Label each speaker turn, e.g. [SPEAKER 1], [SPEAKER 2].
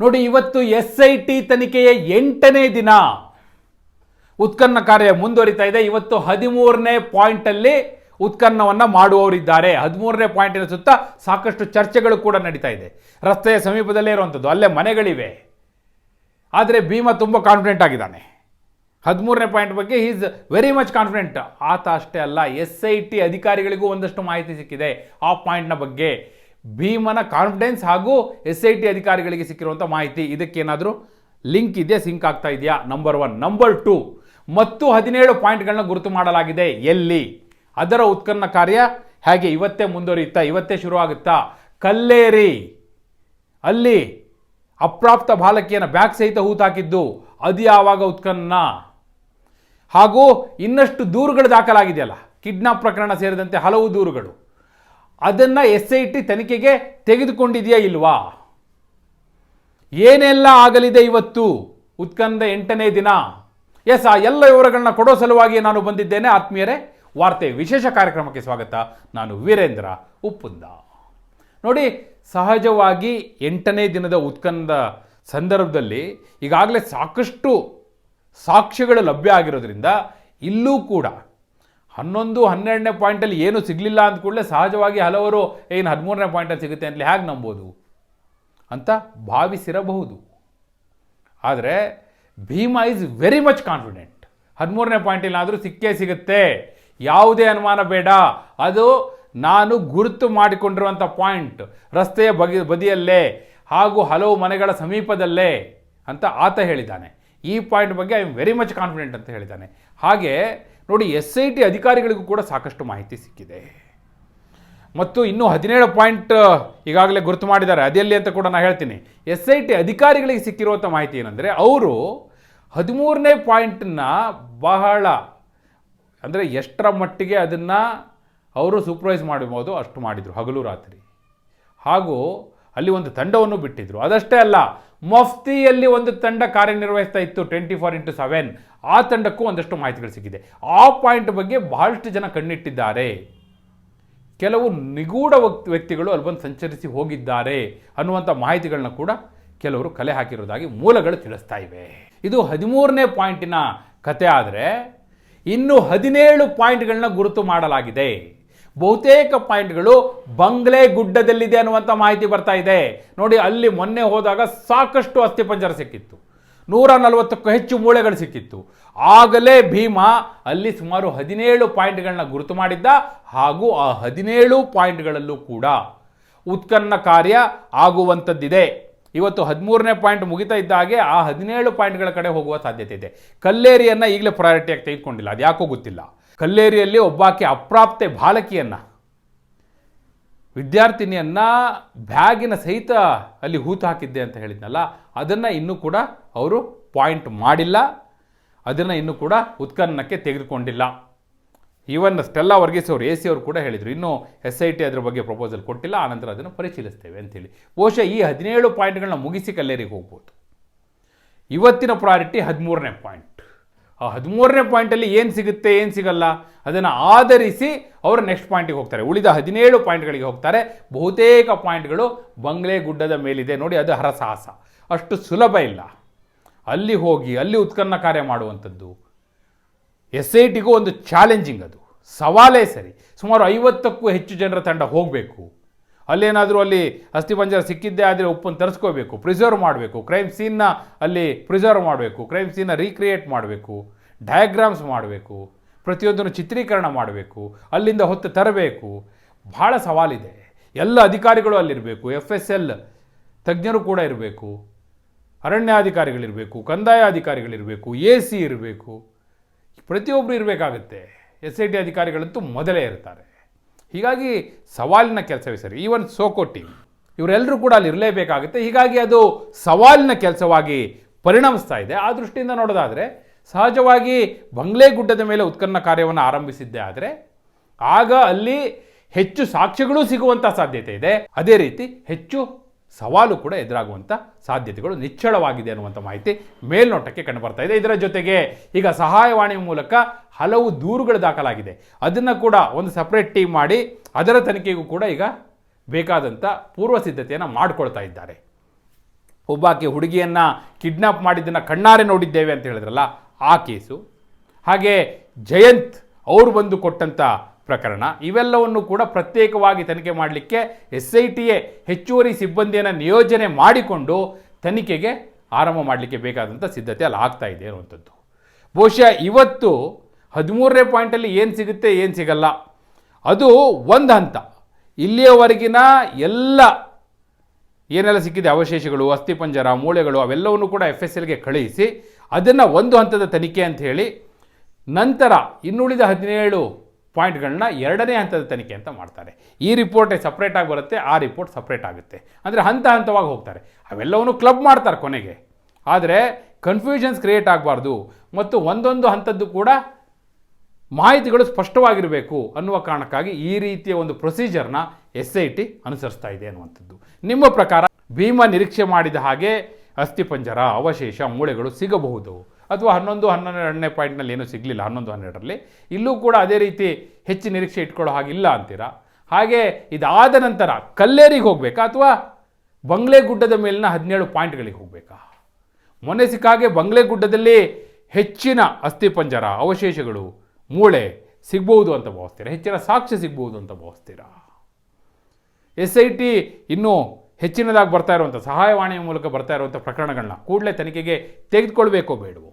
[SPEAKER 1] ನೋಡಿ, ಇವತ್ತು S I T ತನಿಖೆಯ ಎಂಟನೇ ದಿನ. ಉತ್ಖನ್ನ ಕಾರ್ಯ ಮುಂದುವರಿತಾ ಇದೆ. ಇವತ್ತು ಹದಿಮೂರನೇ ಪಾಯಿಂಟಲ್ಲಿ ಉತ್ಖನ್ನವನ್ನು ಮಾಡುವವರಿದ್ದಾರೆ. ಹದಿಮೂರನೇ ಪಾಯಿಂಟಿನ ಸುತ್ತ ಸಾಕಷ್ಟು ಚರ್ಚೆಗಳು ಕೂಡ ನಡೀತಾ ಇದೆ. ರಸ್ತೆಯ ಸಮೀಪದಲ್ಲೇ ಇರುವಂಥದ್ದು. ಅಲ್ಲೇ ಮನೆಗಳಿವೆ. ಆದರೆ ಭೀಮ ತುಂಬ ಕಾನ್ಫಿಡೆಂಟ್ ಆಗಿದ್ದಾನೆ. ಹದಿಮೂರನೇ ಪಾಯಿಂಟ್ ಬಗ್ಗೆ ಈಸ್ ವೆರಿ ಮಚ್ ಕಾನ್ಫಿಡೆಂಟ್ ಆತ ಅಷ್ಟೇ ಅಲ್ಲ ಎಸ್ ಐ ಟಿ ಅಧಿಕಾರಿಗಳಿಗೂ ಒಂದಷ್ಟು ಮಾಹಿತಿ ಸಿಕ್ಕಿದೆ. ಆ ಪಾಯಿಂಟ್ನ ಬಗ್ಗೆ ಭೀಮನ ಕಾನ್ಫಿಡೆನ್ಸ್ ಹಾಗೂ ಎಸ್ ಐ ಟಿ ಅಧಿಕಾರಿಗಳಿಗೆ ಸಿಕ್ಕಿರುವಂಥ ಮಾಹಿತಿ. ಇದಕ್ಕೇನಾದರೂ ಲಿಂಕ್ ಇದೆಯಾ? ಸಿಂಕ್ ಆಗ್ತಾ ಇದೆಯಾ? ನಂಬರ್ ಒನ್ ನಂಬರ್ ಟು ಮತ್ತು ಹದಿನೇಳು ಪಾಯಿಂಟ್ಗಳನ್ನ ಗುರುತು ಮಾಡಲಾಗಿದೆ. ಎಲ್ಲಿ? ಅದರ ಉತ್ಖನ್ನ ಕಾರ್ಯ ಹೇಗೆ? ಇವತ್ತೇ ಮುಂದುವರಿಯುತ್ತಾ? ಇವತ್ತೇ ಶುರು ಆಗುತ್ತಾ ಕಲ್ಲೇರಿ. ಅಲ್ಲಿ ಅಪ್ರಾಪ್ತ ಬಾಲಕಿಯನ್ನು ಬ್ಯಾಗ್ ಸಹಿತ ಹೂತಾಕಿದ್ದು ಅದು ಯಾವಾಗ ಉತ್ಖನ್ನ? ಹಾಗೂ ಇನ್ನಷ್ಟು ದೂರುಗಳು ದಾಖಲಾಗಿದೆಯಲ್ಲ? ಕಿಡ್ನಾಪ್ ಪ್ರಕರಣ ಸೇರಿದಂತೆ ಹಲವು ದೂರುಗಳು. ಅದನ್ನು ಎಸ್ ಐ ಟಿ ತನಿಖೆಗೆ ತೆಗೆದುಕೊಂಡಿದೆಯಾ ಇಲ್ವಾ? ಏನೆಲ್ಲ ಆಗಲಿದೆ ಇವತ್ತು? ಉತ್ಕಂದ ಎಂಟನೇ ದಿನ. ಎಸ್, ಆ ಎಲ್ಲ ವಿವರಗಳನ್ನ ಕೊಡೋ ಸಲುವಾಗಿ ನಾನು ಬಂದಿದ್ದೇನೆ. ಆತ್ಮೀಯರೇ, ವಾರ್ತೆ ವಿಶೇಷ ಕಾರ್ಯಕ್ರಮಕ್ಕೆ ಸ್ವಾಗತ. ನಾನು ವೀರೇಂದ್ರ ಉಪ್ಪುಂದ. ನೋಡಿ, ಸಹಜವಾಗಿ ಎಂಟನೇ ದಿನದ ಉತ್ಕಂದ ಸಂದರ್ಭದಲ್ಲಿ ಈಗಾಗಲೇ ಸಾಕಷ್ಟು ಸಾಕ್ಷ್ಯಗಳು ಲಭ್ಯ ಆಗಿರೋದ್ರಿಂದ ಇಲ್ಲೂ ಕೂಡ ಹನ್ನೊಂದು, ಹನ್ನೆರಡನೇ ಪಾಯಿಂಟಲ್ಲಿ ಏನು ಸಿಗಲಿಲ್ಲ ಅಂತ ಕೂಡಲೇ ಸಹಜವಾಗಿ ಹಲವರು, ಏನು ಹದಿಮೂರನೇ ಪಾಯಿಂಟಲ್ಲಿ ಸಿಗುತ್ತೆ ಅಂತಲೇ ಹೇಗೆ ನಂಬೋದು? ಅಂತ ಭಾವಿಸಿರಬಹುದು. ಆದರೆ Bhima is very much confident ಹದಿಮೂರನೇ ಪಾಯಿಂಟಿಲ್ಲಾದರೂ ಸಿಕ್ಕೇ ಸಿಗುತ್ತೆ. ಯಾವುದೇ ಅನುಮಾನ ಬೇಡ. ಅದು ನಾನು ಗುರುತು ಮಾಡಿಕೊಂಡಿರುವಂಥ ಪಾಯಿಂಟ್. ರಸ್ತೆಯ ಬಗೆ, ಬದಿಯಲ್ಲೇ ಹಾಗೂ ಹಲವು ಮನೆಗಳ ಸಮೀಪದಲ್ಲೇ ಅಂತ ಆತ ಹೇಳಿದ್ದಾನೆ. ಈ ಪಾಯಿಂಟ್ ಬಗ್ಗೆ I am very much confident ಅಂತ ಹೇಳಿದ್ದಾನೆ. ಹಾಗೆ ನೋಡಿ ಎಸ್ ಐ ಟಿ ಅಧಿಕಾರಿಗಳಿಗೂ ಕೂಡ ಸಾಕಷ್ಟು ಮಾಹಿತಿ ಸಿಕ್ಕಿದೆ. ಮತ್ತು ಇನ್ನೂ ಹದಿನೇಳು ಪಾಯಿಂಟ್ ಈಗಾಗಲೇ ಗುರುತು ಮಾಡಿದ್ದಾರೆ. ಅದೆಲ್ಲಿ ಅಂತ ಕೂಡ ನಾನು ಹೇಳ್ತೀನಿ. ಎಸ್ ಐ ಟಿ ಅಧಿಕಾರಿಗಳಿಗೆ ಸಿಕ್ಕಿರುವಂಥ ಮಾಹಿತಿ ಏನಂದರೆ, ಅವರು ಹದಿಮೂರನೇ ಪಾಯಿಂಟನ್ನ ಬಹಳ, ಅಂದರೆ ಎಷ್ಟರ ಮಟ್ಟಿಗೆ ಅದನ್ನು ಅವರು ಸೂಪರ್ವೈಸ್ ಮಾಡಬಹುದು, ಅಷ್ಟು ಮಾಡಿದರು, ಹಗಲು ರಾತ್ರಿ. ಹಾಗೂ ಅಲ್ಲಿ ಒಂದು ತಂಡವನ್ನು ಬಿಟ್ಟಿದ್ದರು ಅದಷ್ಟೇ ಅಲ್ಲ ಮಫ್ತಿಯಲ್ಲಿ ಒಂದು ತಂಡ ಕಾರ್ಯನಿರ್ವಹಿಸ್ತಾ ಇತ್ತು ಟ್ವೆಂಟಿ ಫೋರ್ ಇಂಟು ಸೆವೆನ್ ಆ ತಂಡಕ್ಕೂ ಒಂದಷ್ಟು ಮಾಹಿತಿಗಳು ಸಿಕ್ಕಿದೆ. ಆ ಪಾಯಿಂಟ್ ಬಗ್ಗೆ ಬಹಳಷ್ಟು ಜನ ಕಣ್ಣಿಟ್ಟಿದ್ದಾರೆ. ಕೆಲವು ನಿಗೂಢ ವ್ಯಕ್ತಿಗಳು ಅಲ್ಲಿ ಸಂಚರಿಸಿ ಹೋಗಿದ್ದಾರೆ ಅನ್ನುವಂಥ ಮಾಹಿತಿಗಳನ್ನ ಕೂಡ ಕೆಲವರು ಕಲೆ ಹಾಕಿರೋದಾಗಿ ಮೂಲಗಳು ತಿಳಿಸ್ತಾ ಇವೆ. ಇದು ಹದಿಮೂರನೇ ಪಾಯಿಂಟಿನ ಕತೆ ಆದರೆ, ಇನ್ನು ಹದಿನೇಳು ಪಾಯಿಂಟ್ಗಳನ್ನ ಗುರುತು ಮಾಡಲಾಗಿದೆ. ಬಹುತೇಕ ಪಾಯಿಂಟ್ಗಳು ಬಂಗ್ಲೆ ಗುಡ್ಡದಲ್ಲಿದೆ ಅನ್ನುವಂಥ ಮಾಹಿತಿ ಬರ್ತಾ ಇದೆ. ನೋಡಿ, ಅಲ್ಲಿ ಮೊನ್ನೆ ಹೋದಾಗ ಸಾಕಷ್ಟು ಅಸ್ಥಿಪಂಜರ ಸಿಕ್ಕಿತ್ತು. ನೂರ ನಲವತ್ತಕ್ಕೂ ಹೆಚ್ಚು ಮೂಳೆಗಳು ಸಿಕ್ಕಿತ್ತು. ಆಗಲೇ ಭೀಮಾ ಅಲ್ಲಿ ಸುಮಾರು ಹದಿನೇಳು ಪಾಯಿಂಟ್ಗಳನ್ನ ಗುರುತು ಮಾಡಿದ್ದ ಹಾಗೂ ಆ ಹದಿನೇಳು ಪಾಯಿಂಟ್ಗಳಲ್ಲೂ ಕೂಡ ಉತ್ಕನ್ನ ಕಾರ್ಯ ಆಗುವಂಥದ್ದಿದೆ. ಇವತ್ತು ಹದಿಮೂರನೇ ಪಾಯಿಂಟ್ ಮುಗಿತಾ ಇದ್ದ ಹಾಗೆ ಆ ಹದಿನೇಳು ಪಾಯಿಂಟ್ಗಳ ಕಡೆ ಹೋಗುವ ಸಾಧ್ಯತೆ ಇದೆ. ಕಲ್ಲೇರಿಯನ್ನು ಈಗಲೇ ಪ್ರಯಾರಿಟಿಯಾಗಿ ತೆಗೆದುಕೊಂಡಿಲ್ಲ. ಅದು ಯಾಕೋ ಗೊತ್ತಿಲ್ಲ. ಕಲ್ಲೇರಿಯಲ್ಲಿ ಒಬ್ಬಾಕೆ ಅಪ್ರಾಪ್ತೆ ಬಾಲಕಿಯನ್ನು, ವಿದ್ಯಾರ್ಥಿನಿಯನ್ನ ಬ್ಯಾಗಿನ ಸಹಿತ ಅಲ್ಲಿ ಹೂತು ಹಾಕಿದ್ದೆ ಅಂತ ಹೇಳಿದ್ನಲ್ಲ, ಅದನ್ನು ಇನ್ನೂ ಕೂಡ ಅವರು ಪಾಯಿಂಟ್ ಮಾಡಿಲ್ಲ, ಅದನ್ನು ಇನ್ನೂ ಕೂಡ ಉತ್ಖನನಕ್ಕೆ ತೆಗೆದುಕೊಂಡಿಲ್ಲ. ಈವನ್ ಸ್ಟೆಲ್ಲಾ ವರ್ಗೀಸ್ ಅವರು, ಎ ಸಿ ಅವರು ಕೂಡ ಹೇಳಿದರು, ಇನ್ನೂ ಎಸ್ ಐ ಟಿ ಅದರ ಬಗ್ಗೆ ಪ್ರಪೋಸಲ್ ಕೊಟ್ಟಿಲ್ಲ, ಆನಂತರ ಅದನ್ನು ಪರಿಶೀಲಿಸ್ತೇವೆ ಅಂತೇಳಿ ಬಹುಶಃ ಈ ಹದಿನೇಳು ಪಾಯಿಂಟ್ಗಳನ್ನ ಮುಗಿಸಿ ಕಲ್ಲೇರಿಗೆ ಹೋಗ್ಬೋದು. ಇವತ್ತಿನ ಪ್ರಾಯೋರಿಟಿ ಹದಿಮೂರನೇ ಪಾಯಿಂಟ್. ಆ ಹದಿಮೂರನೇ ಪಾಯಿಂಟಲ್ಲಿ ಏನು ಸಿಗುತ್ತೆ, ಏನು ಸಿಗಲ್ಲ, ಅದನ್ನು ಆಧರಿಸಿ ಅವರು ನೆಕ್ಸ್ಟ್ ಪಾಯಿಂಟಿಗೆ ಹೋಗ್ತಾರೆ. ಉಳಿದ ಹದಿನೇಳು ಪಾಯಿಂಟ್ಗಳಿಗೆ ಹೋಗ್ತಾರೆ. ಬಹುತೇಕ ಪಾಯಿಂಟ್ಗಳು ಬಂಗ್ಲೆ ಗುಡ್ಡದ ಮೇಲಿದೆ. ನೋಡಿ, ಅದು ಹರಸಾಹಸ. ಅಷ್ಟು ಸುಲಭ ಇಲ್ಲ. ಅಲ್ಲಿ ಹೋಗಿ, ಅಲ್ಲಿ ಉತ್ಕನ್ನ ಕಾರ್ಯ ಮಾಡುವಂಥದ್ದು. ಎಸ್ ಐ ಒಂದು ಚಾಲೆಂಜಿಂಗ್ ಅದು. ಸವಾಲೇ ಸರಿ. ಸುಮಾರು ಐವತ್ತಕ್ಕೂ ಹೆಚ್ಚು ಜನರ ತಂಡ ಹೋಗಬೇಕು. ಅಲ್ಲೇನಾದರೂ ಅಲ್ಲಿ ಅಸ್ಥಿಪಂಜರ ಸಿಕ್ಕಿದ್ದೇ ಆದರೆ ಉಪ್ಪನ್ನು ತರಿಸ್ಕೋಬೇಕು ಪ್ರಿಸರ್ವ್ ಮಾಡಬೇಕು ಕ್ರೈಮ್ ಸೀನ್ನ ಅಲ್ಲಿ ಪ್ರಿಸರ್ವ್ ಮಾಡಬೇಕು ಕ್ರೈಮ್ ಸೀನ್ನ ರೀಕ್ರಿಯೇಟ್ ಮಾಡಬೇಕು ಡಯಾಗ್ರಾಮ್ಸ್ ಮಾಡಬೇಕು, ಪ್ರತಿಯೊಂದನ್ನು ಚಿತ್ರೀಕರಣ ಮಾಡಬೇಕು, ಅಲ್ಲಿಂದ ಹೊತ್ತು ತರಬೇಕು. ಭಾಳ ಸವಾಲಿದೆ. ಎಲ್ಲ ಅಧಿಕಾರಿಗಳು ಅಲ್ಲಿರಬೇಕು ಎಫ್ ಎಸ್ ಎಲ್ ತಜ್ಞರು ಕೂಡ ಇರಬೇಕು, ಅರಣ್ಯಾಧಿಕಾರಿಗಳಿರಬೇಕು, ಕಂದಾಯ ಅಧಿಕಾರಿಗಳಿರಬೇಕು, ಎ ಸಿ ಇರಬೇಕು. ಪ್ರತಿಯೊಬ್ಬರು ಇರಬೇಕಾಗುತ್ತೆ. ಎಸ್ ಐ ಟಿ ಅಧಿಕಾರಿಗಳಂತೂ ಮೊದಲೇ ಇರ್ತಾರೆ. ಹೀಗಾಗಿ ಸವಾಲಿನ ಕೆಲಸವೇ ಸರಿ, ಈವನ್ ಸೋಕೋ ಟೀಮ್. ಇವರೆಲ್ಲರೂ ಕೂಡ ಅಲ್ಲಿ ಇರಲೇಬೇಕಾಗುತ್ತೆ. ಹೀಗಾಗಿ ಅದು ಸವಾಲಿನ ಕೆಲಸವಾಗಿ ಪರಿಣಮಿಸ್ತಾ ಇದೆ. ಆ ದೃಷ್ಟಿಯಿಂದ ನೋಡೋದಾದರೆ, ಸಹಜವಾಗಿ ಬಂಗ್ಲೆ ಗುಡ್ಡದ ಮೇಲೆ ಉತ್ಖನನ ಕಾರ್ಯವನ್ನು ಆರಂಭಿಸಿದ್ದೆ ಆದರೆ, ಆಗ ಅಲ್ಲಿ ಹೆಚ್ಚು ಸಾಕ್ಷ್ಯಗಳು ಸಿಗುವಂಥ ಸಾಧ್ಯತೆ ಇದೆ. ಅದೇ ರೀತಿ ಹೆಚ್ಚು ಸವಾಲು ಕೂಡ ಎದುರಾಗುವಂಥ ಸಾಧ್ಯತೆಗಳು ನಿಚ್ಚಳವಾಗಿದೆ ಅನ್ನುವಂಥ ಮಾಹಿತಿ ಮೇಲ್ನೋಟಕ್ಕೆ ಕಂಡುಬರ್ತಾ ಇದೆ. ಇದರ ಜೊತೆಗೆ ಈಗ ಸಹಾಯವಾಣಿ ಮೂಲಕ ಹಲವು ದೂರುಗಳು ದಾಖಲಾಗಿದೆ. ಅದನ್ನು ಕೂಡ ಒಂದು ಸಪ್ರೇಟ್ ಟೀಮ್ ಮಾಡಿ ಅದರ ತನಿಖೆಗೂ ಕೂಡ ಈಗ ಬೇಕಾದಂಥ ಪೂರ್ವ ಸಿದ್ಧತೆಯನ್ನು ಮಾಡಿಕೊಳ್ತಾ ಇದ್ದಾರೆ. ಒಬ್ಬಾಕೆ ಹುಡುಗಿಯನ್ನು ಕಿಡ್ನಾಪ್ ಮಾಡಿದ್ದನ್ನು ಕಣ್ಣಾರೆ ನೋಡಿದ್ದೇವೆ ಅಂತ ಹೇಳಿದ್ರಲ್ಲ, ಆ ಕೇಸು. ಹಾಗೆ ಜಯಂತ್ ಅವರು ಬಂದು ಕೊಟ್ಟಂಥ ಪ್ರಕರಣ. ಇವೆಲ್ಲವನ್ನು ಕೂಡ ಪ್ರತ್ಯೇಕವಾಗಿ ತನಿಖೆ ಮಾಡಲಿಕ್ಕೆ ಎಸ್ ಐ ಟಿಯೇ ಹೆಚ್ಚುವರಿ ಸಿಬ್ಬಂದಿಯನ್ನು ನಿಯೋಜನೆ ಮಾಡಿಕೊಂಡು ತನಿಖೆಗೆ ಆರಂಭ ಮಾಡಲಿಕ್ಕೆ ಬೇಕಾದಂಥ ಸಿದ್ಧತೆ ಅಲ್ಲಿ ಆಗ್ತಾ ಇದೆ ಅನ್ನುವಂಥದ್ದು. ಬಹುಶಃ ಇವತ್ತು ಹದಿಮೂರನೇ ಪಾಯಿಂಟಲ್ಲಿ ಏನು ಸಿಗುತ್ತೆ, ಏನು ಸಿಗಲ್ಲ. ಅದು ಒಂದು ಹಂತ. ಇಲ್ಲಿಯವರೆಗಿನ ಎಲ್ಲ ಏನೆಲ್ಲ ಸಿಕ್ಕಿದೆ, ಅವಶೇಷಗಳು, ಅಸ್ಥಿಪಂಜರ, ಮೂಳೆಗಳು, ಅವೆಲ್ಲವನ್ನು ಕೂಡ ಎಫ್ ಎಸ್ ಎಲ್ಗೆ ಕಳುಹಿಸಿ ಅದನ್ನು ಒಂದು ಹಂತದ ತನಿಖೆ ಅಂತ ಹೇಳಿ ನಂತರ ಇನ್ನುಳಿದ ಹದಿನೇಳು ಪಾಯಿಂಟ್ಗಳನ್ನ ಎರಡನೇ ಹಂತದ ತನಿಖೆ ಅಂತ ಮಾಡ್ತಾರೆ. ಈ ರಿಪೋರ್ಟೇ ಸಪ್ರೇಟಾಗಿ ಬರುತ್ತೆ, ಆ ರಿಪೋರ್ಟ್ ಸಪ್ರೇಟ್ ಆಗುತ್ತೆ. ಅಂದರೆ ಹಂತ ಹಂತವಾಗಿ ಹೋಗ್ತಾರೆ. ಅವೆಲ್ಲವನ್ನು ಕ್ಲಬ್ ಮಾಡ್ತಾರೆ ಕೊನೆಗೆ. ಆದರೆ ಕನ್ಫ್ಯೂಷನ್ಸ್ ಕ್ರಿಯೇಟ್ ಆಗಬಾರ್ದು. ಮತ್ತು ಒಂದೊಂದು ಹಂತದ್ದು ಕೂಡ ಮಾಹಿತಿಗಳು ಸ್ಪಷ್ಟವಾಗಿರಬೇಕು ಅನ್ನುವ ಕಾರಣಕ್ಕಾಗಿ ಈ ರೀತಿಯ ಒಂದು ಪ್ರೊಸೀಜರ್ನ ಎಸ್ ಐ ಟಿ ಅನುಸರಿಸ್ತಾ ಇದೆ ಅನ್ನುವಂಥದ್ದು. ನಿಮ್ಮ ಪ್ರಕಾರ ಭೀಮ ನಿರೀಕ್ಷೆ ಮಾಡಿದ ಹಾಗೆ ಅಸ್ಥಿಪಂಜರ ಅವಶೇಷ, ಮೂಳೆಗಳು ಸಿಗಬಹುದು. ಅಥವಾ ಹನ್ನೊಂದು, ಹನ್ನೆರಡನೇ ಪಾಯಿಂಟ್ನಲ್ಲಿ ಏನೂ ಸಿಗಲಿಲ್ಲ, ಹನ್ನೊಂದು, ಹನ್ನೆರಡರಲ್ಲಿ. ಇಲ್ಲೂ ಕೂಡ ಅದೇ ರೀತಿ ಹೆಚ್ಚು ನಿರೀಕ್ಷೆ ಇಟ್ಕೊಳ್ಳೋ ಹಾಗಿಲ್ಲ ಅಂತೀರಾ? ಹಾಗೆ ಇದಾದ ನಂತರ ಕಲ್ಲೇರಿಗೆ ಹೋಗಬೇಕಾ ಅಥವಾ ಬಂಗ್ಲೆ ಗುಡ್ಡದ ಮೇಲಿನ ಹದಿನೇಳು ಪಾಯಿಂಟ್ಗಳಿಗೆ ಹೋಗಬೇಕಾ? ಮೊನ್ನೆ ಸಿಕ್ಕಾಗೆ ಬಂಗ್ಲೆ ಗುಡ್ಡದಲ್ಲಿ ಹೆಚ್ಚಿನ ಅಸ್ಥಿಪಂಜರ ಅವಶೇಷಗಳು ಮೂಳೆ ಸಿಗ್ಬೋದು ಅಂತ ಭಾವಿಸ್ತೀರಾ? ಹೆಚ್ಚಿನ ಸಾಕ್ಷ್ಯ ಸಿಗ್ಬೋದು ಅಂತ ಭಾವಿಸ್ತೀರಾ? ಎಸ್ ಐ ಟಿ ಇನ್ನೂ ಹೆಚ್ಚಿನದಾಗಿ ಬರ್ತಾ ಇರುವಂಥ ಸಹಾಯವಾಣಿಯ ಮೂಲಕ ಬರ್ತಾ ಇರುವಂಥ ಪ್ರಕರಣಗಳನ್ನ ಕೂಡಲೇ ತನಿಖೆಗೆ ತೆಗೆದುಕೊಳ್ಬೇಕೋ ಬೇಡವೋ?